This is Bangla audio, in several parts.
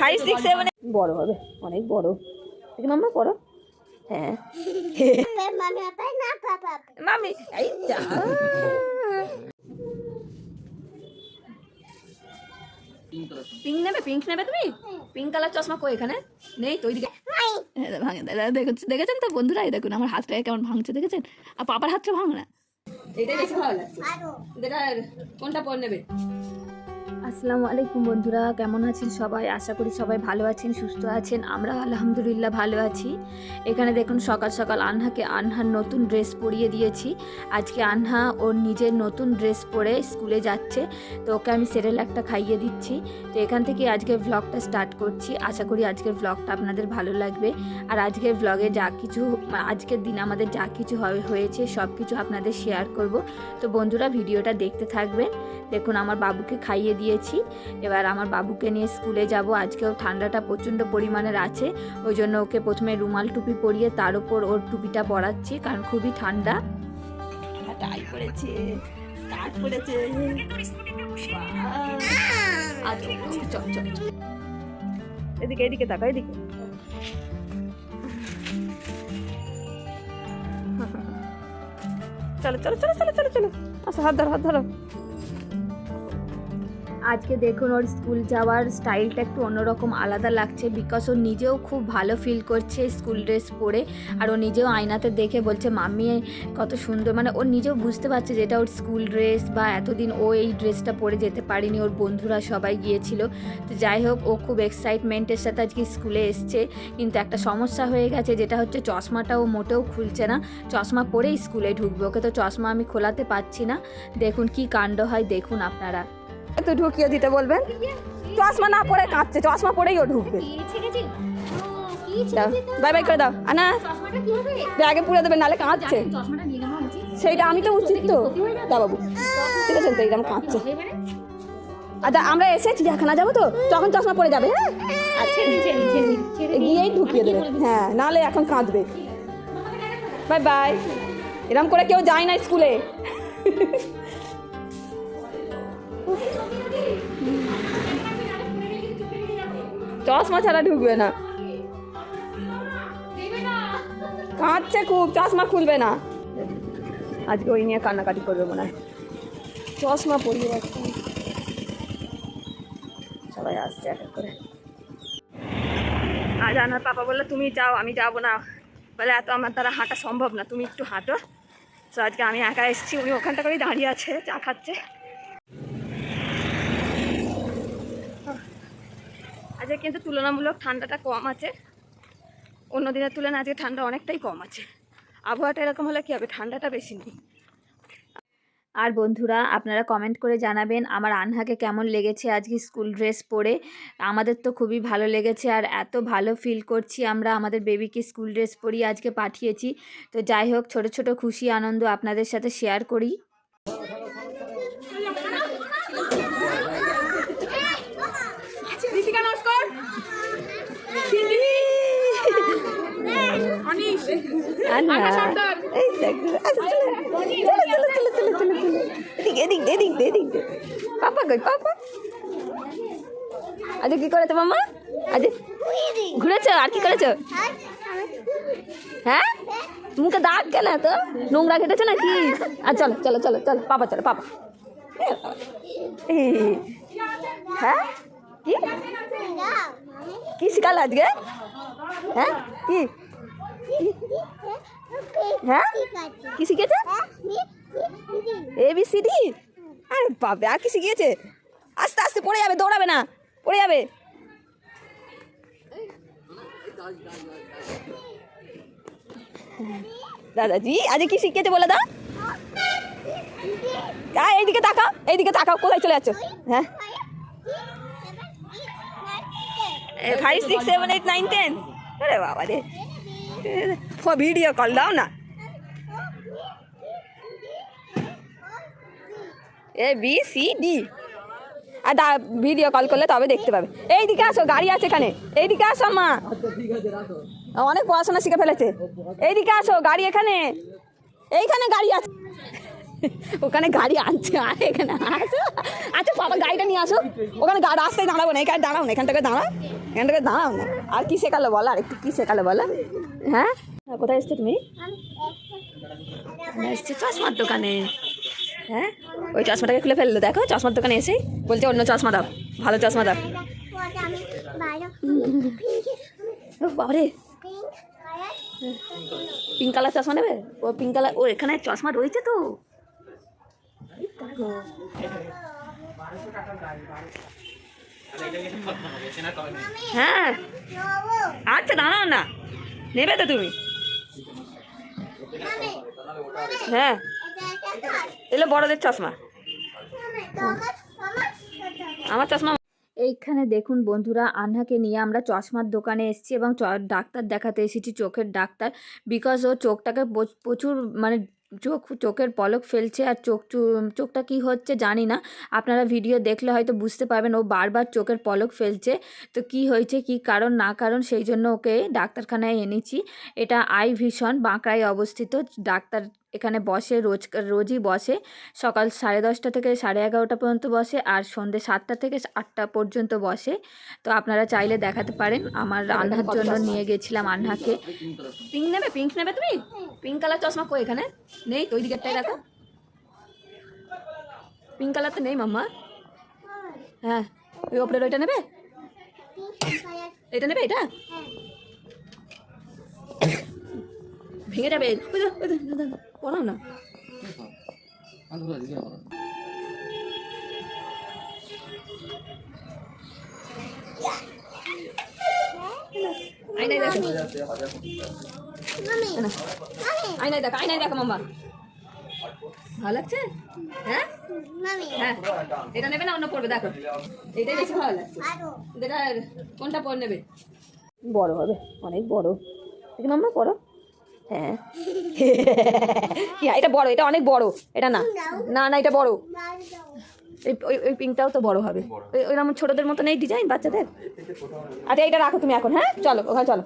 ফাইভ সিক্স সেভেন বড় হবে অনেক বড়। দেখি মাম্মা বড় হ্যাঁ। মামি এই যা। পিঙ্ক নেবে? পিঙ্ক নেবে তুমি? পিঙ্ক কালার চশমা এখানে? নেই তো ওইদিকে। ভাঙে দেখেছেন দেখেছেন তো বন্ধুরা? এই দেখুন আমার হাতটা কেমন ভাঙছে দেখেছেন? আর পাপার হাতটা ভাঙ না। এটাই বেশি ভালো লাগছে। যেটা কোনটা পর নেবে? আসসালামু আলাইকুম বন্ধুরা, কেমন আছেন সবাই? আশা করি সবাই ভালো আছেন, সুস্থ আছেন। আমরা আলহামদুলিল্লাহ ভালো আছি। এখানে দেখুন সকাল সকাল আনহাকে আনহার নতুন ড্রেস পরিয়ে দিয়েছি। আজকে আনহা ওর নিজের নতুন ড্রেস পরে স্কুলে যাচ্ছে, তো ওকে আমি সেরেল একটা খাইয়ে দিচ্ছি। তো এখান থেকে আজকের ভ্লগটা স্টার্ট করছি। আশা করি আজকের ভ্লগটা আপনাদের ভালো লাগবে। আর আজকের ভ্লগে যা কিছু আজকের দিন আমাদের যা কিছু হয়েছে সব কিছু আপনাদের শেয়ার করব। তো বন্ধুরা, ভিডিওটা দেখতে থাকবেন। দেখুন আমার বাবুকে খাইয়ে দিয়েছি। এবার আমার বাবুকে নিয়ে স্কুলে যাব। আজকেও ঠান্ডাটা প্রচণ্ড পরিমাণের আছে। ওই জন্য ওকে প্রথমে রুমাল টুপি পরিয়ে তার উপর ওর টুপিটা পরাচ্ছি, কারণ খুবই ঠান্ডা। টাই স্কার্ট এদিকে এদিকে তাকা এদিকে। চলো চলো চলো চলো চলো চলো। আচ্ছা হাত ধরো হাত ধরো। আজকে দেখুন ওর স্কুল যাওয়ার স্টাইলটা একটু অন্যরকম আলাদা লাগছে বিকজ ও নিজেও খুব ভালো ফিল করছে স্কুল ড্রেস পরে। আর ও নিজেও আয়নাতে দেখে বলছে, মাম্মি, কত সুন্দর। মানে ও নিজেও বুঝতে পারছে যেটা ওর স্কুল ড্রেস বা এতদিন ও এই ড্রেসটা পরে যেতে পারেনি, ওর বন্ধুরা সবাই গিয়েছিল। তো যাই হোক, ও খুব এক্সাইটমেন্টের সাথে আজকে স্কুলে এসছে। কিন্তু একটা সমস্যা হয়ে গেছে, যেটা হচ্ছে চশমাটা ও মোটেও খুলছে না। চশমা পরেই স্কুলে ঢুকবে ওকে, তো চশমা আমি খোলাতে পারছি না। দেখুন কি কাণ্ড হয়, দেখুন আপনারা। একটু ঢুকিয়ে দিতে বলবেন? চশমা না পরে কাঁদছে চশমা পরেই ও ঢুকবে। দাও বাই বাই করে দাও। আনা ব্যাগে পুরে দেবে নালে কাঁদছে। সেইটা আমি তো উচিত তো। দা বাবু। ঠিক আছে তো এইরকম কাঁদছে। আচ্ছা আমরা এসেছি চিড়িয়াখানা যাব তো? তখন চশমা পরে যাবে হ্যাঁ? আচ্ছা গিয়েই ঢুকিয়ে দেবে। হ্যাঁ নালে এখন কাঁদবে। Bye bye. এরকম করে কেউ যায় না স্কুলে। চশমা ছাড়া ঢুকবে না। কাঁদছে খুব, চশমা খুলবে না। আজকে ওই নিয়ে কান্নাকাটি করবে মনে হয়। চশমা পরিয়ে রাখছে। সবাই আসছে এক এক করে। আজ আমার পাপা বলল, তুমি যাও, আমি যাব না। বলে, এত আমার দ্বারা হাঁটা সম্ভব না, তুমি একটু হাঁটো। তো আজকে আমি একা এসেছি, উনি ওখানটা করেই দাঁড়িয়ে আছে, চা খাচ্ছে। আজকে কিন্তু তুলনামূলক ঠান্ডাটা কম আছে। অন্য দিনের তুলনায় আজকে ঠান্ডা অনেকটাই কম আছে। আবহাওয়াটা এরকম হলে কী হবে? ঠান্ডাটা বেশি নেই। আর বন্ধুরা, আপনারা কমেন্ট করে জানাবেন আমার আনহাকে কেমন লেগেছে আজকে স্কুল ড্রেস পরে। আমাদের তো খুবই ভালো লেগেছে আর এত ভালো ফিল করছি আমরা আমাদের বেবিকে স্কুল ড্রেস পরিয়ে আজকে পাঠিয়েছি। তো যাই হোক, ছোট ছোট খুশি, আনন্দ আপনাদের সাথে শেয়ার করি। এই দেখো চলো চলো চলো চলো চলো এদিক এদিক দে, এদিক দে, এদিক দে। পাপা কই পাপা? আজকে কি করেছ মামা? আজ ঘুরেছো? আর কি করেছ? হ্যাঁ? মুখে দাগ কেন তো নোংরা কেটেছো নাকি? আর চলো চলো চলো চলো পাপা চলো পাপা। হ্যাঁ? কি? কি শিখাল আজকে? হ্যাঁ? কি? হ্যাঁ? কি শিখেছে? এ বি সি ডি আরে বাবা আর কি শিখিয়েছে? আস্তে আস্তে পড়ে যাবে দৌড়াবে না। পড়ে যাবে। দাদাজি আজকে কি শিখিয়েছে বলে দাও? এইদিকে তাকাও এইদিকে তাকাও কোথায় চলে যাচ্ছ? হ্যাঁ? Five six seven eight nine ten আরে বাবা রে ভিডিও কল দাও না। এ বি সি ডি আর দা, ভিডিও কল করলে তবে দেখতে পাবে। এইদিকে আসো, গাড়ি আছে এখানে। এইদিকে আসো, মা। অনেক পড়াশোনা শিখে ফেলেছে। এইদিকে আসো, গাড়ি এখানে। এইখানে গাড়ি আছে। ওখানে গাড়ি আনছে আর এখানে আসো আচ্ছা বাবা, গাড়িটা নিয়ে আসো। ওখানে রাস্তায় দাঁড়াবো না, এখানে দাঁড়াও না, এখান থেকে দাঁড়াও। এখান থেকে দাঁড়াও না। আর কি শেখালো বলো, আর একটু কী শেখালো বলো? হ্যাঁ? হ্যাঁ, কোথায় এসছো তুমি? আমি চশমার দোকানে। হ্যাঁ? ওই চশমাটাকে খুলে ফেলল দেখো চশমার দোকানে এসেই বলছে অন্য চশমা দাও ভালো চশমা দাও। বাবারে। পিঙ্ক কালার চশমা নেবে? ও পিঙ্ক কালার ও এখানে চশমা রয়েছে তো। হ্যাঁ। আচ্ছা দাঁড়াও না। নেবে তো তুমি? হ্যাঁ। এলো বড়দের চশমা। আমার চশমা এইখানে দেখুন বন্ধুরা, আন্নাকে নিয়ে আমরা চশমার দোকানে এসেছি এবং ডাক্তার দেখাতে এসেছি, চোখের ডাক্তার। বিকজ ও চোখটাকে প্রচুর মানে চোখ, চোখের পলক ফেলছে আর চোখ চোখটা কি হচ্ছে জানি না। আপনারা ভিডিও দেখলে হয়তো বুঝতে পারবেন ও বারবার চোখের পলক ফেলছে। তো কি হয়েছে, কি কারণ, না কারণ সেই জন্য ওকে ডাক্তারখানায় এনেছি। এটা আই ভিশন, বাঁকড়ায় অবস্থিত। ডাক্তার এখানে বসে, রোজ, রোজই বসে। সকাল সাড়ে দশটা থেকে সাড়ে এগারোটা পর্যন্ত বসে আর সন্ধ্যে সাতটা থেকে আটটা পর্যন্ত বসে। তো আপনারা চাইলে দেখাতে পারেন। আমার আন্নার জন্য নিয়ে গেছিলাম আন্নাকে পিঙ্ক নেবে? পিঙ্ক নেবে তুমি? পিঙ্ক কালার চশমা কই এখানে? নেই? তো ওই দিকেরটাই রাখো পিঙ্ক কালার তো নেই, মাম্মা। হ্যাঁ। ওই ওপরের ওইটা নেবে? এটা নেবে এটা? ভেঙে যাবে। তো, না, আয়নায় দেখো। না, আয়নায় দেখো আয়নায় দেখো মাম্মা। ভালো লাগছে? হ্যাঁ? হ্যাঁ। এটা নেবে না অন্য পড়বে দেখো। এটাই বেশি ভালো লাগছে। এটা কোনটা পর নেবে? বড় হবে অনেক বড়। দেখি মাম্মা বড় হ্যাঁ। হ্যাঁ, এটা বড় এটা অনেক বড় এটা না। না না এটা বড়। ওই ওই পিঙ্কটাও তো বড় হবে। ওই ওইরকম ছোটদের মতো নেই ডিজাইন বাচ্চাদের? আচ্ছা এটা রাখো তুমি এখন হ্যাঁ? চলো ওখানে চলো।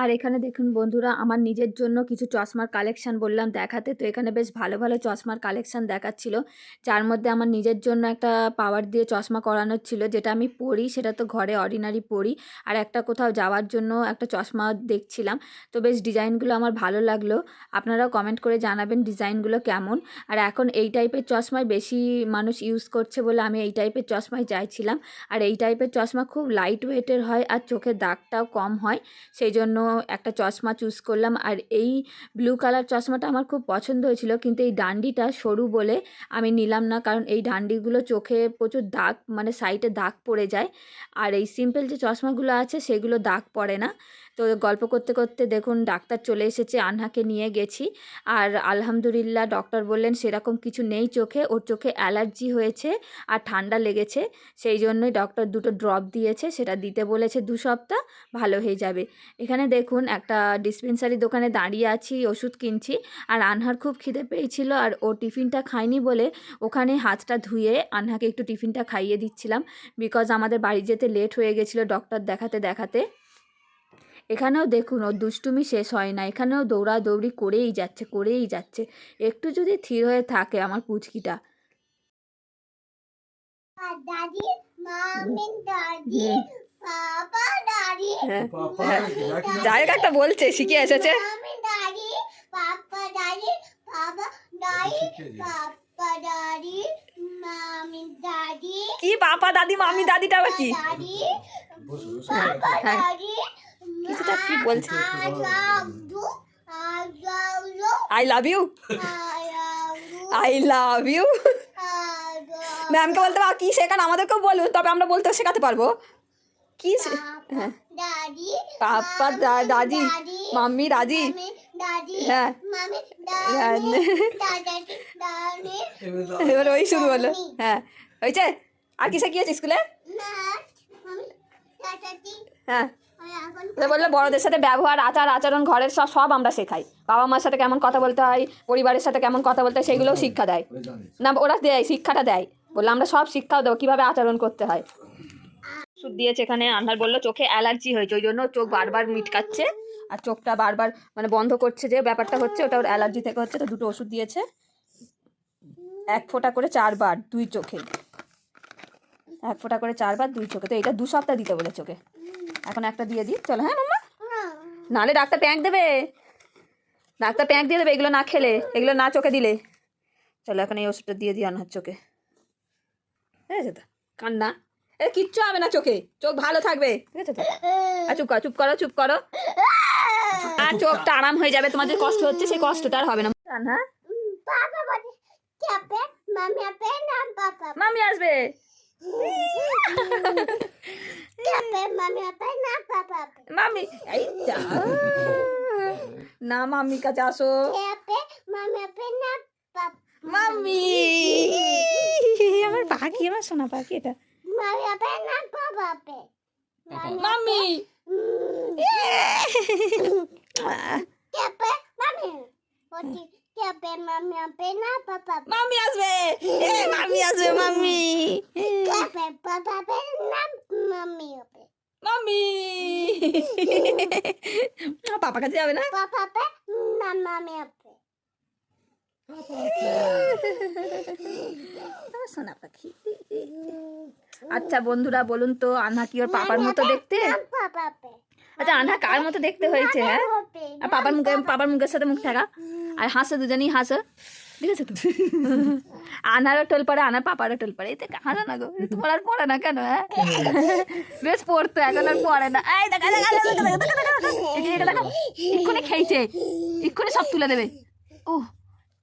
আর এখানে দেখুন বন্ধুরা, আমার নিজের জন্য কিছু চশমার কালেকশন বললাম দেখাতে। তো এখানে বেশ ভালো ভালো চশমার কালেকশান দেখাচ্ছিল। যার মধ্যে আমার নিজের জন্য একটা পাওয়ার দিয়ে চশমা করানোর ছিল, যেটা আমি পরি, সেটা তো ঘরে অর্ডিনারি পরি। আর একটা কোথাও যাওয়ার জন্য একটা চশমা দেখছিলাম। তো বেশ ডিজাইনগুলো আমার ভালো লাগল। আপনারাও কমেন্ট করে জানাবেন ডিজাইনগুলো কেমন। আর এখন এই টাইপের চশমায় বেশি মানুষ ইউজ করছে বলে আমি এই টাইপের চশমাই চাইছিলাম। আর এই টাইপের চশমা খুব লাইট ওয়েটের হয় আর চোখের দাগটাও কম হয়। সেই জন্য একটা চশমা চুজ করলাম। আর এই ব্লু কালার চশমাটা আমার খুব পছন্দ হয়েছিল। কিন্তু এই ডান্ডিটা সরু বলে আমি নিলাম না। কারণ এই ডান্ডিগুলো চোখে প্রচুর দাগ মানে সাইডে দাগ পড়ে যায়। আর এই সিম্পল যে চশমাগুলো আছে, সেগুলো দাগ পড়ে না। তো গল্প করতে করতে দেখুন ডাক্তার চলে এসেছে, আনহাকে নিয়ে গেছি। আর আলহামদুলিল্লাহ ডক্টর বললেন, সেরকম কিছু নেই চোখে, ওর চোখে অ্যালার্জি হয়েছে আর ঠান্ডা লেগেছে। সেই জন্যই ডক্টর দুটো ড্রপ দিয়েছে, সেটা দিতে বলেছে দু সপ্তাহ, ভালো হয়ে যাবে। এখানে দেখুন একটা ডিসপেন্সারি দোকানে দাঁড়িয়ে আছি, ওষুধ কিনছি। আর আনহার খুব খিদে পেয়েছিল আর ও টিফিনটা খায়নি বলে ওখানে হাতটা ধুয়ে আনহাকে একটু টিফিনটা খাইয়ে দিচ্ছিলাম। বিকজ আমাদের বাড়ি যেতে লেট হয়ে গেছিল ডক্টর দেখাতে দেখাতে। এখানেও দেখুন ওর দুষ্টুমি শেষ হয় না। এখানেও দৌড়াদৌড়ি করেই যাচ্ছে করেই যাচ্ছে। একটু যদি থির হয়ে থাকে আমার পুচকিটা। দাদি মামি দাদি হুম। দাদি হ্যাঁ। যাই একটা বলছে শিখে এসেছে। মামি দাদি পাপা দাদি বাবা দাদি পাপা দাদি মামি দাদি কি বাবা দাদি মামি দাদিটা আবার কি। দাদি কিছুটা কি বলছে? I love you I love you ম্যামকে বলতে পারো কি শেখান? আমাদেরকেও বলুন। তবে আমরা বলতে শেখাতে পারব। কি হ্যাঁ। দাদি পাপা দা- দাদি মাম্মি দাদি। হ্যাঁ। হ্যাঁ। দাদি দাদি দাদি এবার ওই শুরু হলো হ্যাঁ। হয়েছে? আর কি শিখিয়েছি স্কুলে? হ্যাঁ। বলল বড়দের সাথে ব্যবহার আচার আচরণ ঘরের সব সব আমরা শেখাই। বাবা মার সাথে কেমন কথা বলতে হয় পরিবারের সাথে কেমন কথা বলতে হয় সেগুলোও শিক্ষা দেয়। না ওরা দেয় শিক্ষাটা দেয়। বলল আমরা সব শিক্ষাও দেবো কীভাবে আচরণ করতে হয়? ওষুধ দিয়েছে এখানে আন্ধার বলল চোখে অ্যালার্জি হয়েছে ওই জন্য চোখ বারবার মিটকাচ্ছে আর চোখটা বারবার মানে বন্ধ করছে যে ব্যাপারটা হচ্ছে ওটা ওর অ্যালার্জি থেকে হচ্ছে তো দুটো ওষুধ দিয়েছে। এক ফোঁটা করে চারবার দুই চোখে। এক ফোঁটা করে চারবার দুই চোখে তো এটা দু সপ্তাহ দিতে বলে চোখে এখন একটা দিয়ে দিই। চলো হ্যাঁ মাম্মা নাহলে ডাক্তার প্যাঁক দেবে। ডাক্তার প্যাঁক দিয়ে দেবে এগুলো না খেলে এগুলো না চোখে দিলে। চলো এখন এই ওষুধটা দিয়ে দিই আনহার চোখে। ঠিক আছে তো? কান্না? এ কিচ্ছু হবে না চোখে। চোখ ভালো থাকবে। ঠিক আছে তো? চুপ করো চুপ করো চুপ করো। আর চোখটা আরাম হয়ে যাবে তোমার যে কষ্ট হচ্ছে সেই কষ্টটা আর হবে না। হ্যাঁ মামি আসবে। মামি এই যা। না মামি কাছে আসো। মামি। আমার পাখি আমার সোনা পাখি এটা। মামি। মামি। চাপে মামি মামি আপে না পাপা মামি আসবে এ মামি আসবে মামি পাপা আপে না মামি আপে মামি পাপা কাছে যাবে না পাপা না মামি আপে আমার সোনা পাখি আচ্ছা বন্ধুরা বলুন তো আনহা কি ওর পাপার মতো দেখতে আচ্ছা আনহা কার মতো দেখতে হয়েছে হ্যাঁ আর পাপার মুখে পাপার মুখের সাথে মুখ থাকা আর হাসো দুজনেই হাসো ঠিক আছে তো আনারও টোল পড়ে আনার পাপারও টোল পড়ে এই তো হাসো না গো তোমার আর পড়ে না কেন হ্যাঁ বেশ পড়তো এখন আর পড়ে না এই দেখা খেয়েছে এক্ষুনি সব তুলে দেবে ও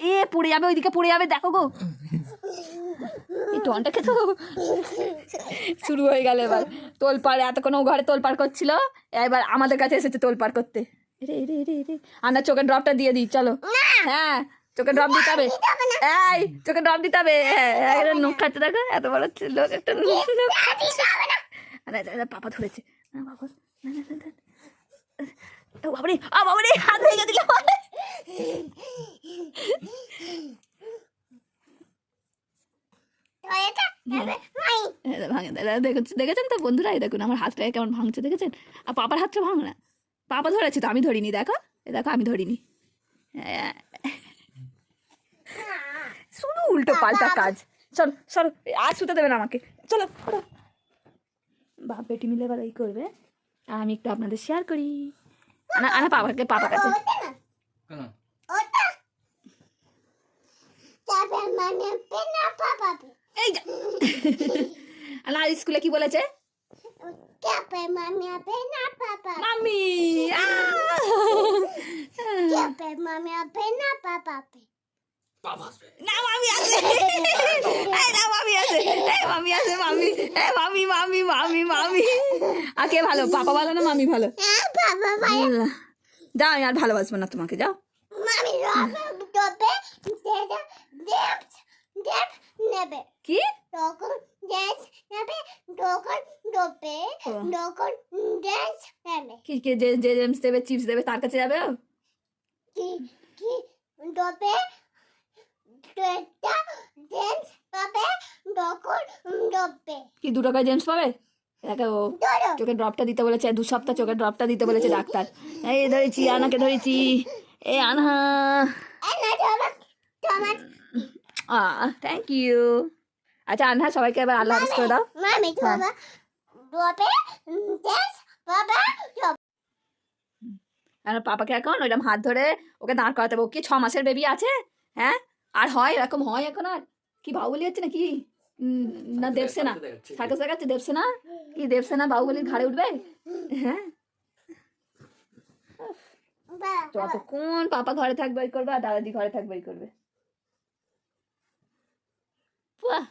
এ পড়ে যাবে ওইদিকে পড়ে যাবে দেখো গো এই টনটা খেতো শুরু হয়ে গেল এবার তোলপাড় এতক্ষণ ও ঘরে তোলপাড় করছিল এবার আমাদের কাছে এসেছে তোলপাড় করতে রে রে রে রে আমরা চোখের ড্রপটা দিয়ে দিই চলো। হ্যাঁ চোখের ড্রপ দিতে হবে। এই চোখের ড্রপ দিতে হবে। হ্যাঁ একটা নখ খাচ্ছে দেখো এত বড় লোক একটা পাপা ধরেছে। বাবা বাবারে আ বাবারে হাত ভেঙে দিল। ভাঙে দাদা দেখেছেন দেখেছেন তো বন্ধুরা এই দেখুন আমার হাতটা কেমন ভাঙছে দেখেছেন? আর পাপার হাতটা ভাঙ না। পাপা ধরেছে তো আমি ধরিনি দেখো। এ দেখো আমি ধরিনি। হ্যাঁ। শুধু উল্টো পাল্টা কাজ। চল চল আর শুতে দেবেন আমাকে। চলো। বাপ বেটি মিলে এবার এই করবে। আর আমি একটু আপনাদের শেয়ার করি। আনা আনা পাপাকে পাপা কাছে। ওটা না কেন? ওটা চাপে মামি আপে না পাপা আপে এই যা। স্কুলে কি বলেছে? পাপা মাম্মি আহ! চাপে মামি আপে না পাপা আপে বাবা আসবে না মামি আছে এই না মামি আছে এই মামি আছে মামি এই মামি মামি মামি মামি আর কে ভালো। পাপা ভালো না মামি ভালো? হ্যাঁ। যাও আমি আর ভালোবাসবো না তোমাকে যাও। মামি রবে তবে দেদা দেব দেব নেবে কি তখন ড্যান্স নেবে তখন ডোবে ও। তখন ড্যান্স নেবে কি কে যে যে জেমস দেবে চিপস দেবে তার কাছে যাবে? কি কি ডোবে ড্যান্স পাবে তখন ডোবে কি দু টাকায় জেমস পাবে? ও ধরো ড্রপটা দিতে বলেছে দু সপ্তাহ চোখের ড্রপটা দিতে বলেছে ডাক্তার। এই ধরেছি আনাকে ধরেছি। এ আনহা আ থ্যাংক ইউ আচ্ছা আনহা সবাইকে এবার আল্লাহ হাফিজ করে দাও মামি তোমার ডোবে ড্যান্স পাবে আর পাপাকে এখন ওইরকম হাত ধরে ওকে দাঁড় করাতে হবে। ও কি ছ মাসের বেবি আছে? হ্যাঁ? আর হয়? এরকম হয় এখন আর? কি বাহুবলি হচ্ছে নাকি? না দেবসেনা। সার্কাস দেখাচ্ছে। দেবসেনা? কি দেবসেনা বাহুবলির ঘাড়ে উঠবে? হ্যাঁ? যতক্ষণ পাপা ঘরে থাকবে করবে আর দাদাজি ঘরে থাকবে করবে। বাহ!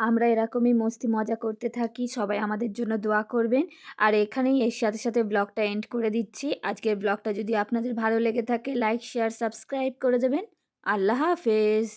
আমরা এরকমই মস্তি মজা করতে থাকি, সবাই আমাদের জন্য দোয়া করবেন। আর এখানেই এর সাথে সাথে ব্লগটা এন্ড করে দিচ্ছি। আজকের ব্লগটা যদি আপনাদের ভালো লেগে থাকে লাইক শেয়ার সাবস্ক্রাইব করে দেবেন। আল্লাহ হাফেজ।